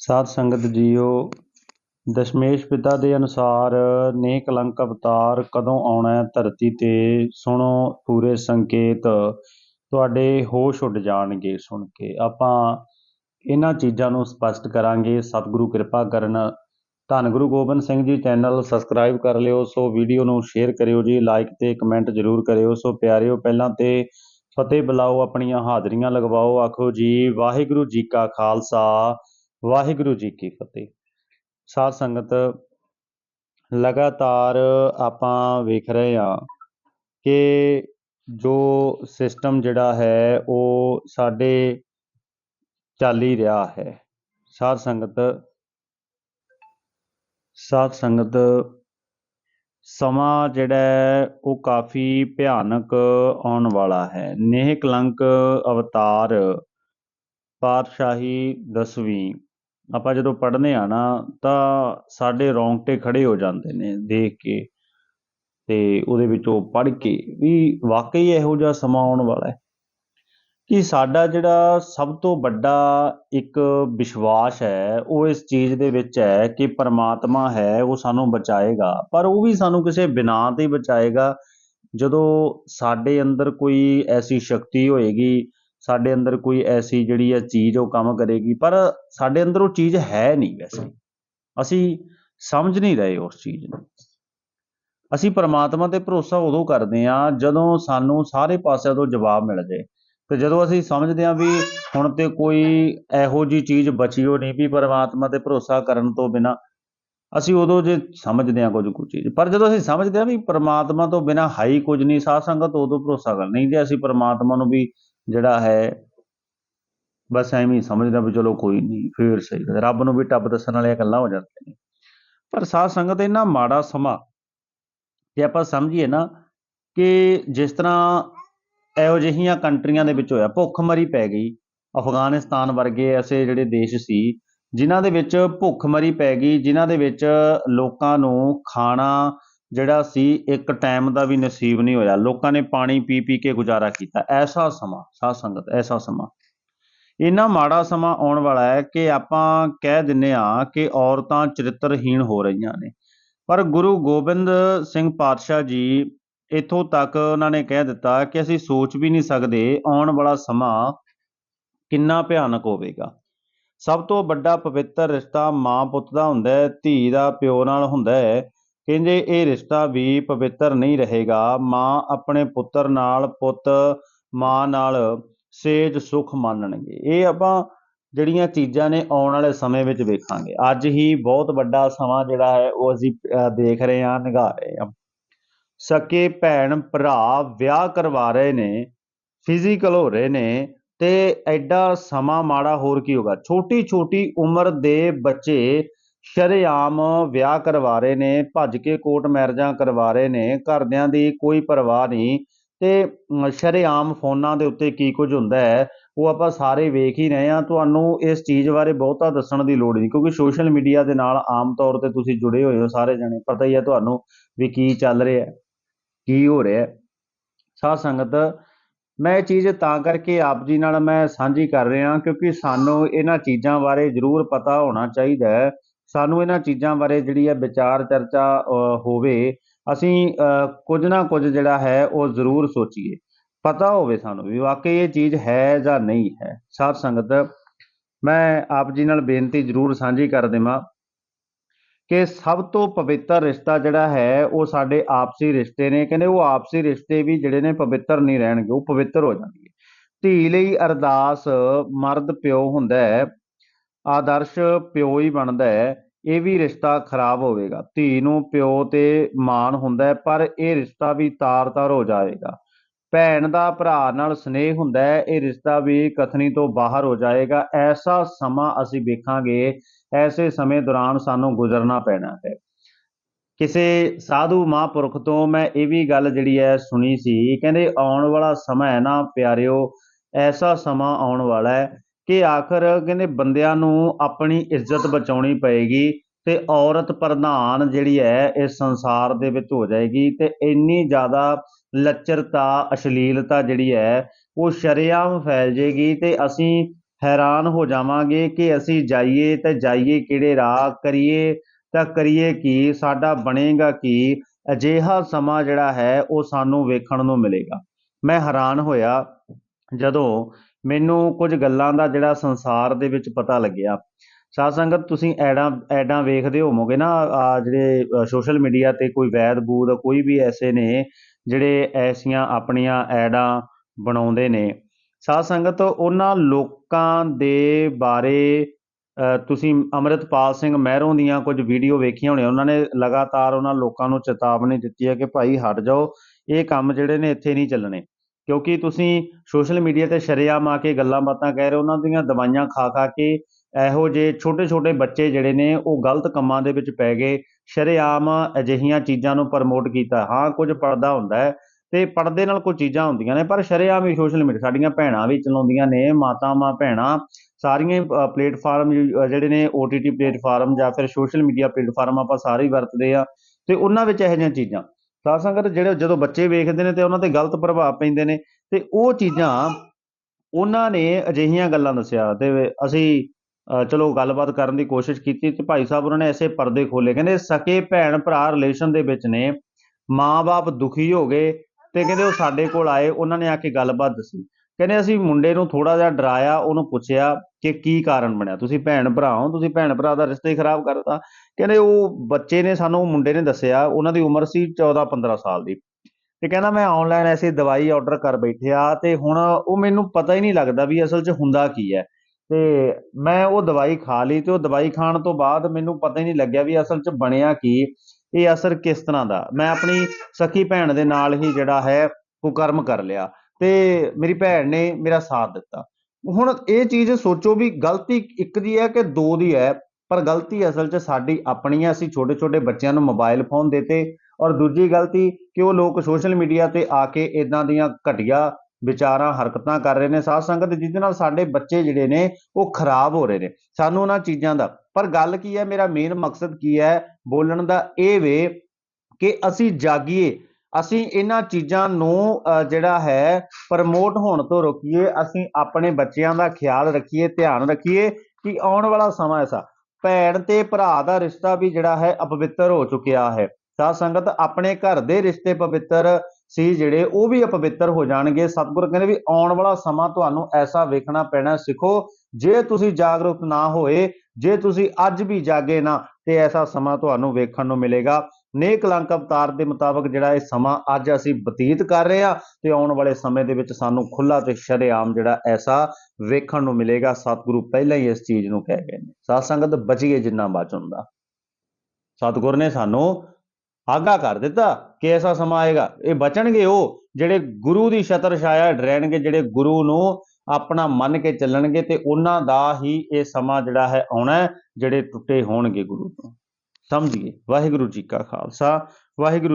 ਸਾਧ ਸੰਗਤ ਜੀਓ, ਦਸ਼ਮੇਸ਼ ਪਿਤਾ ਦੇ ਅਨੁਸਾਰ ਨੇਕ ਕਲੰਕ ਅਵਤਾਰ ਕਦੋਂ ਆਉਣਾ ਹੈ ਧਰਤੀ ਤੇ, ਸੁਣੋ ਪੂਰੇ ਸੰਕੇਤ, ਤੁਹਾਡੇ ਹੋਸ਼ ਉੱਡ ਜਾਣਗੇ ਸੁਣ ਕੇ। ਆਪਾਂ ਇਹਨਾਂ ਚੀਜ਼ਾਂ ਨੂੰ ਸਪਸ਼ਟ ਕਰਾਂਗੇ। ਸਤਿਗੁਰੂ ਕਿਰਪਾ ਕਰਨ। ਧੰਨ ਗੁਰੂ ਗੋਬਿੰਦ ਸਿੰਘ ਜੀ ਚੈਨਲ ਸਬਸਕ੍ਰਾਈਬ ਕਰ ਲਿਓ, ਸੋ ਵੀਡੀਓ ਨੂੰ ਸ਼ੇਅਰ ਕਰਿਓ ਜੀ ਲਾਈਕ ਤੇ ਕਮੈਂਟ ਜ਼ਰੂਰ ਕਰਿਓ। ਸੋ ਪਿਆਰਿਓ, ਪਹਿਲਾਂ ਤੇ ਫਤਿਹ ਬੁਲਾਓ, ਆਪਣੀਆਂ ਹਾਜ਼ਰੀਆਂ ਲਗਵਾਓ। ਆਖੋ ਜੀ, ਵਾਹਿਗੁਰੂ ਜੀ ਕਾ ਖਾਲਸਾ। ਵਾਹਿਗੁਰੂ ਜੀ ਕੀ ਫਤਿਹ। ਸਾਧ ਸੰਗਤ, ਲਗਾਤਾਰ ਆਪਾਂ ਵੇਖ ਰਹੇ ਹਾਂ ਕਿ ਜੋ ਸਿਸਟਮ ਜਿਹੜਾ ਹੈ ਉਹ ਸਾਡੇ ਚੱਲ ਹੀ ਰਿਹਾ ਹੈ। ਸਾਧ ਸੰਗਤ ਸਾਧ ਸੰਗਤ, ਸਮਾਂ ਜਿਹੜਾ ਹੈ ਉਹ ਕਾਫੀ ਭਿਆਨਕ ਆਉਣ ਵਾਲਾ ਹੈ। ਨੇਹ ਕਲੰਕ ਅਵਤਾਰ ਪਾਤਸ਼ਾਹੀ ਦਸਵੀਂ ਆਪਾਂ ਜਦੋਂ ਪੜ੍ਹਨੇ ਆ ਨਾ, ਤਾਂ ਸਾਡੇ ਰੋਂਗਟੇ ਖੜੇ ਹੋ ਜਾਂਦੇ ਨੇ ਦੇਖ ਕੇ ਤੇ ਉਹਦੇ ਵਿੱਚੋਂ ਪੜ੍ਹ ਕੇ ਵੀ ਵਾਕਈ ਇਹੋ ਜਿਹਾ ਸਮਾਂ ਆਉਣ ਵਾਲਾ ਹੈ ਕਿ ਸਾਡਾ ਜਿਹੜਾ ਸਭ ਤੋਂ ਵੱਡਾ ਇੱਕ ਵਿਸ਼ਵਾਸ ਹੈ, ਉਹ ਇਸ ਚੀਜ਼ ਦੇ ਵਿੱਚ ਹੈ ਕਿ ਪਰਮਾਤਮਾ ਹੈ, ਉਹ ਸਾਨੂੰ ਬਚਾਏਗਾ। ਪਰ ਉਹ ਵੀ ਸਾਨੂੰ ਕਿਸੇ ਬਿਨਾਂ ਤੇ ਬਚਾਏਗਾ ਜਦੋਂ ਸਾਡੇ ਅੰਦਰ ਕੋਈ ਐਸੀ ਸ਼ਕਤੀ ਹੋਏਗੀ ਸਾਡੇ ਅੰਦਰ ਕੋਈ ਐਸੀ ਜਿਹੜੀ ਹੈ ਚੀਜ਼ ਉਹ ਕੰਮ ਕਰੇਗੀ, ਪਰ ਸਾਡੇ ਅੰਦਰ ਉਹ ਚੀਜ਼ ਹੈ ਨਹੀਂ ਵੈਸੇ। ਅਸੀਂ ਸਮਝ ਨਹੀਂ ਰਹੇ ਉਸ ਚੀਜ਼ ਨੂੰ। ਅਸੀਂ ਪਰਮਾਤਮਾ ਤੇ ਭਰੋਸਾ ਉਦੋਂ ਕਰਦੇ ਹਾਂ ਜਦੋਂ ਸਾਨੂੰ ਸਾਰੇ ਪਾਸਿਆਂ ਤੋਂ ਜਵਾਬ ਮਿਲ ਜਾਏ। ਤੇ ਜਦੋਂ ਅਸੀਂ ਸਮਝਦੇ ਹਾਂ ਵੀ ਹੁਣ ਤੇ ਕੋਈ ਇਹੋ ਜੀ ਚੀਜ਼ ਬਚੀ ਹੋ ਨਹੀਂ ਵੀ ਪਰਮਾਤਮਾ ਤੇ ਭਰੋਸਾ ਕਰਨ ਤੋਂ ਬਿਨਾ ਅਸੀਂ ਉਦੋਂ ਜੇ ਸਮਝਦੇ ਹਾਂ ਕੁਝ ਕੁ ਚੀਜ਼, ਪਰ ਜਦੋਂ ਅਸੀਂ ਸਮਝਦੇ ਹਾਂ ਵੀ ਪਰਮਾਤਮਾ ਤੋਂ ਬਿਨਾ ਹਾਈ ਹੀ ਕੁਝ ਨਹੀਂ, ਸਾਧ ਸੰਗਤ ਉਦੋਂ ਭਰੋਸਾ ਕਰ ਨਹੀਂ ਜੇ ਅਸੀਂ ਪਰਮਾਤਮਾ ਨੂੰ ਵੀ ਜਿਹੜਾ ਹੈ, ਬਸ ਐਵੇਂ ਹੀ ਸਮਝਦਾ ਵੀ ਚਲੋ ਕੋਈ ਨਹੀਂ, ਫੇਰ ਸਹੀ ਰੱਬ ਨੂੰ ਵੀ ਟੱਬ ਦੱਸਣ ਵਾਲੀਆਂ ਗੱਲਾਂ ਹੋ ਜਾਂਦੀਆਂ ਨੇ। ਪਰ ਸਾਧ ਸੰਗਤ ਇੰਨਾ ਮਾੜਾ ਸਮਾਂ, ਜੇ ਆਪਾਂ ਸਮਝੀਏ ਨਾ ਕਿ ਜਿਸ ਤਰ੍ਹਾਂ ਇਹੋ ਜਿਹੀਆਂ ਕੰਟਰੀਆਂ ਦੇ ਵਿੱਚ ਹੋਇਆ, ਭੁੱਖਮਰੀ ਪੈ ਗਈ, ਅਫਗਾਨਿਸਤਾਨ ਵਰਗੇ ਐਸੇ ਜਿਹੜੇ ਦੇਸ਼ ਸੀ, ਜਿਨ੍ਹਾਂ ਦੇ ਵਿੱਚ ਭੁੱਖਮਰੀ ਪੈ ਗਈ, ਜਿਨ੍ਹਾਂ ਦੇ ਵਿੱਚ ਲੋਕਾਂ ਨੂੰ ਖਾਣਾ ਜਿਹੜਾ ਸੀ, ਇੱਕ ਟਾਈਮ ਦਾ ਵੀ ਨਸੀਬ ਨਹੀਂ ਹੋਇਆ। ਲੋਕਾਂ ਨੇ ਪਾਣੀ ਪੀ ਪੀ ਕੇ ਗੁਜ਼ਾਰਾ ਕੀਤਾ। ਐਸਾ ਸਮਾਂ, ਸਾਧ ਸੰਗਤ, ਐਸਾ ਸਮਾਂ। ਇੰਨਾ ਮਾੜਾ ਸਮਾਂ ਆਉਣ ਵਾਲਾ ਹੈ ਕਿ ਆਪਾਂ ਕਹਿ ਦਿੰਨੇ ਆ ਕਿ ਔਰਤਾਂ ਚਰਿੱਤਰਹੀਣ ਹੋ ਰਹੀਆਂ ਨੇ। ਪਰ ਗੁਰੂ ਗੋਬਿੰਦ ਸਿੰਘ ਪਾਤਸ਼ਾਹ ਜੀ ਇਥੋਂ ਤੱਕ ਉਹਨਾਂ ਨੇ ਕਹਿ ਦਿੱਤਾ ਕਿ ਅਸੀਂ ਸੋਚ ਵੀ ਨਹੀਂ ਸਕਦੇ ਆਉਣ ਵਾਲਾ ਸਮਾਂ ਕਿੰਨਾ ਭਿਆਨਕ ਹੋਵੇਗਾ। ਸਭ ਤੋਂ ਵੱਡਾ ਪਵਿੱਤਰ ਰਿਸ਼ਤਾ ਮਾਂ ਪੁੱਤ ਦਾ ਹੁੰਦਾ ਹੈ, ਧੀ ਦਾ, ਪਿਓ ਨਾਲ ਹੁੰਦਾ ਹੈ। ਕਹਿੰਦੇ ਇਹ ਰਿਸ਼ਤਾ ਵੀ ਪਵਿੱਤਰ ਨਹੀਂ ਰਹੇਗਾ। ਮਾਂ ਆਪਣੇ ਪੁੱਤਰ ਨਾਲ ਪੁੱਤ, ਮਾਂ ਨਾਲ ਸੇਜ ਸੁਖ ਮੰਨਣਗੇ। ਇਹ ਆਪਾਂ ਜਿਹੜੀਆਂ ਚੀਜ਼ਾਂ ਨੇ ਆਉਣ ਵਾਲੇ ਸਮੇਂ ਵਿੱਚ ਵੇਖਾਂਗੇ। ਅੱਜ ਹੀ ਬਹੁਤ ਵੱਡਾ ਸਮਾਂ ਜਿਹੜਾ ਹੈ, ਉਹ ਅਸੀਂ ਦੇਖ ਰਹੇ ਹਾਂ, ਨਿਗਾਹ ਰਹੇ ਹਾਂ। ਸਕੇ ਭੈਣ ਭਰਾ ਵਿਆਹ ਕਰਵਾ ਰਹੇ ਨੇ ਫਿਜ਼ੀਕਲ ਹੋ ਰਹੇ ਨੇ ਤੇ ਐਡਾ ਸਮਾਂ ਮਾੜਾ ਹੋਰ ਕੀ ਹੋਗਾ ਛੋਟੀ ਛੋਟੀ ਉਮਰ ਦੇ ਬੱਚੇ ਸ਼ਰੇਆਮ ਵਿਆਹ ਕਰਵਾ ਰਹੇ ਨੇ, ਭੱਜ ਕੇ ਕੋਰਟ ਮੈਰਿਜਾਂ ਕਰਵਾ ਰਹੇ ਨੇ, ਘਰਦਿਆਂ ਦੀ ਕੋਈ ਪਰਵਾਹ ਨਹੀਂ। ਤੇ ਸ਼ਰੇਆਮ ਫੋਨਾਂ ਦੇ ਉੱਤੇ ਕੀ ਕੁਝ ਹੁੰਦਾ ਹੈ, ਉਹ ਆਪਾਂ ਸਾਰੇ ਵੇਖ ਹੀ ਰਹੇ ਹਾਂ। ਤੁਹਾਨੂੰ ਇਸ ਚੀਜ਼ ਬਾਰੇ ਬਹੁਤਾ ਦੱਸਣ ਦੀ ਲੋੜ ਨਹੀਂ, ਕਿਉਂਕਿ ਸੋਸ਼ਲ ਮੀਡੀਆ ਦੇ ਨਾਲ ਆਮ ਤੌਰ ਤੇ ਤੁਸੀਂ ਜੁੜੇ ਹੋਏ ਹੋ, ਸਾਰੇ ਜਣੇ। ਪਤਾ ਹੀ ਹੈ ਤੁਹਾਨੂੰ ਵੀ ਕੀ ਚੱਲ ਰਿਹਾ ਹੈ, ਕੀ ਹੋ ਰਿਹਾ ਹੈ। ਸਾਧ ਸੰਗਤ, ਮੈਂ ਇਹ ਚੀਜ਼ ਤਾਂ ਕਰਕੇ ਆਪ ਜੀ ਨਾਲ ਮੈਂ ਸਾਂਝੀ ਕਰ ਰਿਹਾ ਕਿਉਂਕਿ ਸਾਨੂੰ ਇਹਨਾਂ ਚੀਜ਼ਾਂ ਬਾਰੇ ਜ਼ਰੂਰ ਪਤਾ ਹੋਣਾ ਚਾਹੀਦਾ ਹੈ। ਸਾਨੂੰ ਇਹਨਾਂ ਚੀਜ਼ਾਂ ਬਾਰੇ ਜਿਹੜੀ ਹੈ ਵਿਚਾਰ ਚਰਚਾ ਹੋਵੇ, ਅਸੀਂ ਕੁਝ ਨਾ ਕੁਝ ਜਿਹੜਾ ਹੈ ਉਹ ਜ਼ਰੂਰ ਸੋਚੀਏ। ਪਤਾ ਹੋਵੇ ਸਾਨੂੰ ਵੀ ਵਾਕਈ ਇਹ ਚੀਜ਼ ਹੈ ਜਾਂ ਨਹੀਂ ਹੈ। ਸਾਧ ਸੰਗਤ, ਮੈਂ ਆਪ ਜੀ ਨਾਲ ਬੇਨਤੀ ਜ਼ਰੂਰ ਸਾਂਝੀ ਕਰ ਦੇਵਾਂ ਕਿ ਸਭ ਤੋਂ ਪਵਿੱਤਰ ਰਿਸ਼ਤਾ ਜਿਹੜਾ ਹੈ ਉਹ ਸਾਡੇ ਆਪਸੀ ਰਿਸ਼ਤੇ ਨੇ। ਕਹਿੰਦੇ ਉਹ ਆਪਸੀ ਰਿਸ਼ਤੇ ਵੀ ਜਿਹੜੇ ਨੇ ਪਵਿੱਤਰ ਨਹੀਂ ਰਹਿਣਗੇ, ਉਹ ਪਵਿੱਤਰ ਹੋ ਜਾਣਗੇ ਧੀ ਲਈ ਅਰਦਾਸ, ਮਰਦ ਪਿਓ ਹੁੰਦਾ ਹੈ ਆਦਰਸ਼ ਪਿਓ ਹੀ ਬਣਦਾ ਹੈ, ਇਹ ਵੀ ਰਿਸ਼ਤਾ ਖਰਾਬ ਹੋਵੇਗਾ। ਧੀ ਨੂੰ ਪਿਓ ਤੇ ਮਾਣ ਹੁੰਦਾ ਪਰ ਇਹ ਰਿਸ਼ਤਾ ਵੀ ਤਾਰ-ਤਾਰ ਹੋ ਜਾਏਗਾ ਭੈਣ ਦਾ ਭਰਾ ਨਾਲ ਸਨੇਹ ਹੁੰਦਾ ਹੈ, ਇਹ ਰਿਸ਼ਤਾ ਵੀ ਕਥਨੀ ਤੋਂ ਬਾਹਰ ਹੋ ਜਾਏਗਾ ਐਸਾ ਸਮਾਂ ਅਸੀਂ ਵੇਖਾਂਗੇ, ਐਸੇ ਸਮੇਂ ਦੌਰਾਨ ਸਾਨੂੰ ਗੁਜ਼ਰਨਾ ਪੈਣਾ ਹੈ। ਕਿਸੇ ਸਾਧੂ ਮਹਾਂਪੁਰਖ ਤੋਂ ਮੈਂ ਇਹ ਵੀ ਗੱਲ ਜਿਹੜੀ ਹੈ ਸੁਣੀ ਸੀ, ਕਹਿੰਦੇ ਆਉਣ ਵਾਲਾ ਸਮਾਂ ਹੈ ਨਾ, ਪਿਆਰਿਓ, ਐਸਾ ਸਮਾਂ ਆਉਣ ਵਾਲਾ ਹੈ ਕਿ ਆਖਰ ਕਹਿੰਦੇ ਬੰਦਿਆਂ ਨੂੰ ਆਪਣੀ ਇੱਜ਼ਤ ਬਚਾਉਣੀ ਪਏਗੀ ਤੇ ਔਰਤ ਪ੍ਰਧਾਨ ਜਿਹੜੀ ਹੈ ਇਸ ਸੰਸਾਰ ਦੇ ਵਿੱਚ ਹੋ ਜਾਏਗੀ ਤੇ ਇੰਨੀ ਜ਼ਿਆਦਾ ਲੱਚਰਤਾ, ਅਸ਼ਲੀਲਤਾ ਜਿਹੜੀ ਹੈ ਉਹ ਸ਼ਰੇਆਮ ਫੈਲ ਜੇਗੀ ਤੇ ਅਸੀਂ ਹੈਰਾਨ ਹੋ ਜਾਵਾਂਗੇ ਕਿ ਅਸੀਂ ਜਾਈਏ ਤੇ ਜਾਈਏ ਕਿਹੜੇ ਰਾਹ, ਕਰੀਏ ਤਾਂ ਕਰੀਏ ਕੀ, ਸਾਡਾ ਬਣੇਗਾ ਕੀ, ਅਜਿਹਾ ਸਮਾਂ ਜਿਹੜਾ ਹੈ ਉਹ ਸਾਨੂੰ ਵੇਖਣ ਨੂੰ ਮਿਲੇਗਾ। ਮੈਂ ਹੈਰਾਨ ਹੋਇਆ ਜਦੋਂ ਮੈਨੂੰ ਕੁਝ ਗੱਲਾਂ ਦਾ ਜਿਹੜਾ ਸੰਸਾਰ ਦੇ ਵਿੱਚ ਪਤਾ ਲੱਗਿਆ। ਸਾਧ ਸੰਗਤ, ਤੁਸੀਂ ਐਡਾਂ ਐਡਾਂ ਵੇਖਦੇ ਹੋਵੋਗੇ ਨਾ, ਆ ਜਿਹੜੇ ਸੋਸ਼ਲ ਮੀਡੀਆ ਤੇ ਕੋਈ ਵੈਦ, ਬੂਦ, ਕੋਈ ਵੀ ਐਸੇ ਨੇ, ਜਿਹੜੇ ਐਸੀਆਂ ਆਪਣੀਆਂ ਐਡਾਂ ਬਣਾਉਂਦੇ ਨੇ। ਸਾਧ ਸੰਗਤ, ਉਹਨਾਂ ਲੋਕਾਂ ਦੇ ਬਾਰੇ ਤੁਸੀਂ ਅੰਮ੍ਰਿਤਪਾਲ ਸਿੰਘ ਮਹਿਰੋਂ ਦੀਆਂ ਕੁਝ ਵੀਡੀਓ ਵੇਖੀਆਂ ਹੋਣੀਆਂ। ਉਹਨਾਂ ਨੇ ਲਗਾਤਾਰ ਉਹਨਾਂ ਲੋਕਾਂ ਨੂੰ ਚੇਤਾਵਨੀ ਦਿੱਤੀ ਹੈ ਕਿ ਭਾਈ ਹਟ ਜਾਓ, ਇਹ ਕੰਮ ਜਿਹੜੇ ਨੇ ਇੱਥੇ ਨਹੀਂ ਚੱਲਣੇ। ਕਿਉਂਕਿ ਤੁਸੀਂ ਸੋਸ਼ਲ ਮੀਡੀਆ ਤੇ ਸ਼ਰੇਆਮ ਆ ਕੇ ਗੱਲਾਂ ਬਾਤਾਂ ਕਹਿ ਰਹੇ ਹੋ, ਉਹਨਾਂ ਦੀਆਂ ਦਵਾਈਆਂ ਖਾ ਖਾ ਕੇ ਇਹੋ ਜਿਹੇ ਛੋਟੇ ਛੋਟੇ ਬੱਚੇ ਜਿਹੜੇ ਨੇ ਉਹ ਗਲਤ ਕੰਮਾਂ ਦੇ ਵਿੱਚ ਪੈ ਗਏ। ਸ਼ਰੇਆਮ ਅਜਿਹੀਆਂ ਚੀਜ਼ਾਂ ਨੂੰ ਪ੍ਰਮੋਟ ਕੀਤਾ। ਹਾਂ ਕੁਝ ਪੜਦਾ ਹੁੰਦਾ ਹੈ ਤੇ ਪੜਦੇ ਨਾਲ ਕੁਝ ਚੀਜ਼ਾਂ ਹੁੰਦੀਆਂ ਨੇ ਪਰ ਸ਼ਰੇਆਮ ਹੀ ਸੋਸ਼ਲ ਮੀਡੀਆ ਸਾਡੀਆਂ ਭੈਣਾਂ ਵੀ ਚਲਾਉਂਦੀਆਂ ਨੇ ਮਾਤਾਵਾਂ ਭੈਣਾਂ ਸਾਰੀਆਂ ਪਲੇਟਫਾਰਮ ਜਿਹੜੇ ਨੇ OTT ਪਲੇਟਫਾਰਮ ਜਾਂ ਫਿਰ ਸੋਸ਼ਲ ਮੀਡੀਆ ਪਲੇਟਫਾਰਮ ਆਪਾਂ ਸਾਰੇ ਹੀ ਵਰਤਦੇ ਆ। ਤੇ ਉਹਨਾਂ ਵਿੱਚ ਇਹੋ ਜਿਹੀਆਂ ਚੀਜ਼ਾਂ। ਸਾਧ ਸੰਗਤ ਜਿਹੜੇ ਜਦੋਂ ਬੱਚੇ ਵੇਖਦੇ ਨੇ ਤੇ ਉਹਨਾਂ ਤੇ ਗਲਤ ਪ੍ਰਭਾਵ ਪੈਂਦੇ ਨੇ ਤੇ ਉਹ ਚੀਜ਼ਾਂ ਉਹਨਾਂ ਨੇ ਅਜਿਹੀਆਂ ਗੱਲਾਂ ਦੱਸਿਆ ਤੇ ਅਸੀਂ ਅ, ਚਲੋ ਗੱਲਬਾਤ ਕਰਨ ਦੀ ਕੋਸ਼ਿਸ਼ ਕੀਤੀ ਤੇ ਭਾਈ ਸਾਹਿਬ ਉਹਨਾਂ ਨੇ ਐਸੇ ਪਰਦੇ ਖੋਲੇ ਕਹਿੰਦੇ ਸਕੇ ਭੈਣ ਭਰਾ ਰਿਲੇਸ਼ਨ ਦੇ ਵਿੱਚ ਨੇ ਮਾਂ-ਬਾਪ ਦੁਖੀ ਹੋ ਗਏ ਤੇ ਕਹਿੰਦੇ ਉਹ ਸਾਡੇ ਕੋਲ ਆਏ ਉਹਨਾਂ ਨੇ ਆ ਕੇ ਗੱਲਬਾਤ ਦੱਸੀ। ਕਹਿੰਦੇ ਅਸੀਂ ਮੁੰਡੇ ਨੂੰ ਥੋੜਾ ਜਿਹਾ ਡਰਾਇਆ, ਉਹਨੂੰ ਪੁੱਛਿਆ ਕਿ ਕੀ ਕਾਰਨ ਬਣਿਆ? ਤੁਸੀਂ ਭੈਣ ਭਰਾ ਹੋ, ਤੁਸੀਂ ਭੈਣ ਭਰਾ ਦਾ ਰਿਸ਼ਤਾ ਹੀ ਖਰਾਬ ਕਰਤਾ ਕਹਿੰਦੇ ਉਹ ਬੱਚੇ ਨੇ ਸਾਨੂੰ, ਮੁੰਡੇ ਨੇ ਦੱਸਿਆ, ਉਹਨਾਂ ਦੀ ਉਮਰ ਸੀ 14 15 ਸਾਲ ਦੀ। ਤੇ ਕਹਿੰਦਾ ਮੈਂ ਆਨਲਾਈਨ ਐਸੀ ਦਵਾਈ ਆਰਡਰ ਕਰ ਬੈਠਿਆ ਤੇ ਹੁਣ ਉਹ ਮੈਨੂੰ ਪਤਾ ਹੀ ਨਹੀਂ ਲੱਗਦਾ ਵੀ ਅਸਲ 'ਚ ਹੁੰਦਾ ਕੀ ਹੈ। ਤੇ ਮੈਂ ਉਹ ਦਵਾਈ ਖਾ ਲਈ ਤੇ ਉਹ ਦਵਾਈ ਖਾਣ ਤੋਂ ਬਾਅਦ ਮੈਨੂੰ ਪਤਾ ਹੀ ਨਹੀਂ ਲੱਗਿਆ ਵੀ ਅਸਲ 'ਚ ਬਣਿਆ ਕੀ, ਇਹ ਅਸਰ ਕਿਸ ਤਰ੍ਹਾਂ ਦਾ। ਮੈਂ ਆਪਣੀ ਸਖੀ ਭੈਣ ਦੇ ਨਾਲ ਹੀ ਜਿਹੜਾ ਹੈ, ਕੁਕਰਮ ਕਰ ਲਿਆ। ਤੇ ਮੇਰੀ ਭੈਣ ਨੇ ਮੇਰਾ ਸਾਥ ਦਿੱਤਾ। ਹੁਣ ਇਹ ਚੀਜ਼ ਸੋਚੋ ਵੀ ਗਲਤੀ ਇੱਕ ਦੀ ਹੈ ਕਿ ਦੋ ਦੀ ਹੈ, ਪਰ ਗਲਤੀ ਅਸਲ 'ਚ ਸਾਡੀ ਆਪਣੀ ਹੈ। ਅਸੀਂ ਛੋਟੇ ਛੋਟੇ ਬੱਚਿਆਂ ਨੂੰ ਮੋਬਾਈਲ ਫੋਨ ਦਿੱਤੇ ਔਰ ਦੂਜੀ ਗਲਤੀ ਕਿ ਉਹ ਲੋਕ ਸੋਸ਼ਲ ਮੀਡੀਆ ਤੇ ਆ ਕੇ ਇਦਾਂ ਦੀਆਂ ਘਟੀਆ ਵਿਚਾਰਾਂ, ਹਰਕਤਾਂ ਕਰ ਰਹੇ ਨੇ। ਸਾਧ ਸੰਗਤ ਜਿਹਦੇ ਨਾਲ ਸਾਡੇ ਬੱਚੇ ਜਿਹੜੇ ਨੇ, ਉਹ ਖਰਾਬ ਹੋ ਰਹੇ ਨੇ। ਸਾਨੂੰ ਉਹਨਾਂ ਚੀਜ਼ਾਂ ਦਾ। ਪਰ ਗੱਲ ਕੀ ਹੈ? ਮੇਰਾ ਮੇਨ ਮਕਸਦ ਕੀ ਹੈ? ਬੋਲਣ ਦਾ ਇਹ ਵੇ ਕਿ ਅਸੀਂ ਜਾਗੀਏ। ਅਸੀਂ ਇਹਨਾਂ ਚੀਜ਼ਾਂ ਨੂੰ ਜਿਹੜਾ ਹੈ ਪ੍ਰਮੋਟ ਹੋਣ ਤੋਂ ਰੋਕੀਏ, ਅਸੀਂ ਆਪਣੇ ਬੱਚਿਆਂ ਦਾ ਖਿਆਲ ਰੱਖੀਏ, ਧਿਆਨ ਰੱਖੀਏ ਕਿ ਆਉਣ ਵਾਲਾ ਸਮਾਂ ਐਸਾ, ਭੈਣ ਤੇ ਭਰਾ ਦਾ ਰਿਸ਼ਤਾ ਵੀ ਜਿਹੜਾ ਹੈ ਅਪਵਿੱਤਰ ਹੋ ਚੁੱਕਿਆ ਹੈ। ਸਾਧ ਸੰਗਤ ਆਪਣੇ ਘਰ ਦੇ ਰਿਸ਼ਤੇ ਪਵਿੱਤਰ ਸੀ ਜਿਹੜੇ, ਉਹ ਵੀ ਅਪਵਿੱਤਰ ਹੋ ਜਾਣਗੇ। ਸਤਿਗੁਰ ਕਹਿੰਦੇ ਵੀ ਆਉਣ ਵਾਲਾ ਸਮਾਂ ਤੁਹਾਨੂੰ ਐਸਾ ਵੇਖਣਾ ਪੈਣਾ, ਸਿੱਖੋ। ਜੇ ਤੁਸੀਂ ਜਾਗਰੂਕ ਨਾ ਹੋਏ, ਜੇ ਤੁਸੀਂ ਅੱਜ ਵੀ ਜਾਗੇ ਨਾ, ਤੇ ਐਸਾ ਸਮਾਂ ਤੁਹਾਨੂੰ ਵੇਖਣ ਨੂੰ ਮਿਲੇਗਾ। ਨੇਕ ਕਲੰਕ ਅਵਤਾਰ ਦੇ ਮੁਤਾਬਕ ਜਿਹੜਾ ਇਹ ਸਮਾਂ ਅੱਜ ਅਸੀਂ ਬਤੀਤ ਕਰ ਰਹੇ ਆ ਤੇ ਆਉਣ ਵਾਲੇ ਸਮੇਂ ਦੇ ਵਿੱਚ ਸਾਨੂੰ ਖੁੱਲਾ ਤੇ ਸ਼ਰੇਆਮ ਜਿਹੜਾ ਐਸਾ ਵੇਖਣ ਨੂੰ ਮਿਲੇਗਾ, ਸਤਿਗੁਰੂ ਪਹਿਲਾਂ ਹੀ ਇਸ ਚੀਜ਼ ਨੂੰ ਕਹਿ ਗਏ ਨੇ। ਸਾਧ ਸੰਗਤ, ਬਚੀਏ ਜਿੰਨਾ ਬਚ ਹੁੰਦਾ ਸਤਿਗੁਰ ਨੇ ਸਾਨੂੰ ਆਗਾ ਕਰ ਦਿੱਤਾ ਕਿ ਐਸਾ ਸਮਾਂ ਆਏਗਾ। ਇਹ ਬਚਣਗੇ ਉਹ ਜਿਹੜੇ ਗੁਰੂ ਦੀ ਛਤਰ ਛਾਇਆ ਡਰੈਣਗੇ, ਜਿਹੜੇ ਗੁਰੂ ਨੂੰ ਆਪਣਾ ਮੰਨ ਕੇ ਚੱਲਣਗੇ ਤੇ ਉਹਨਾਂ ਦਾ ਹੀ ਇਹ ਸਮਾਂ ਜਿਹੜਾ ਹੈ ਆਉਣਾ ਜਿਹੜੇ ਟੁੱਟੇ ਹੋਣਗੇ ਗੁਰੂ ਤੋਂ। ਸਮਝੀਏ। ਵਾਹਿਗੁਰੂ ਜੀ ਕਾ ਖਾਲਸਾ। ਵਾਹਿਗੁਰੂ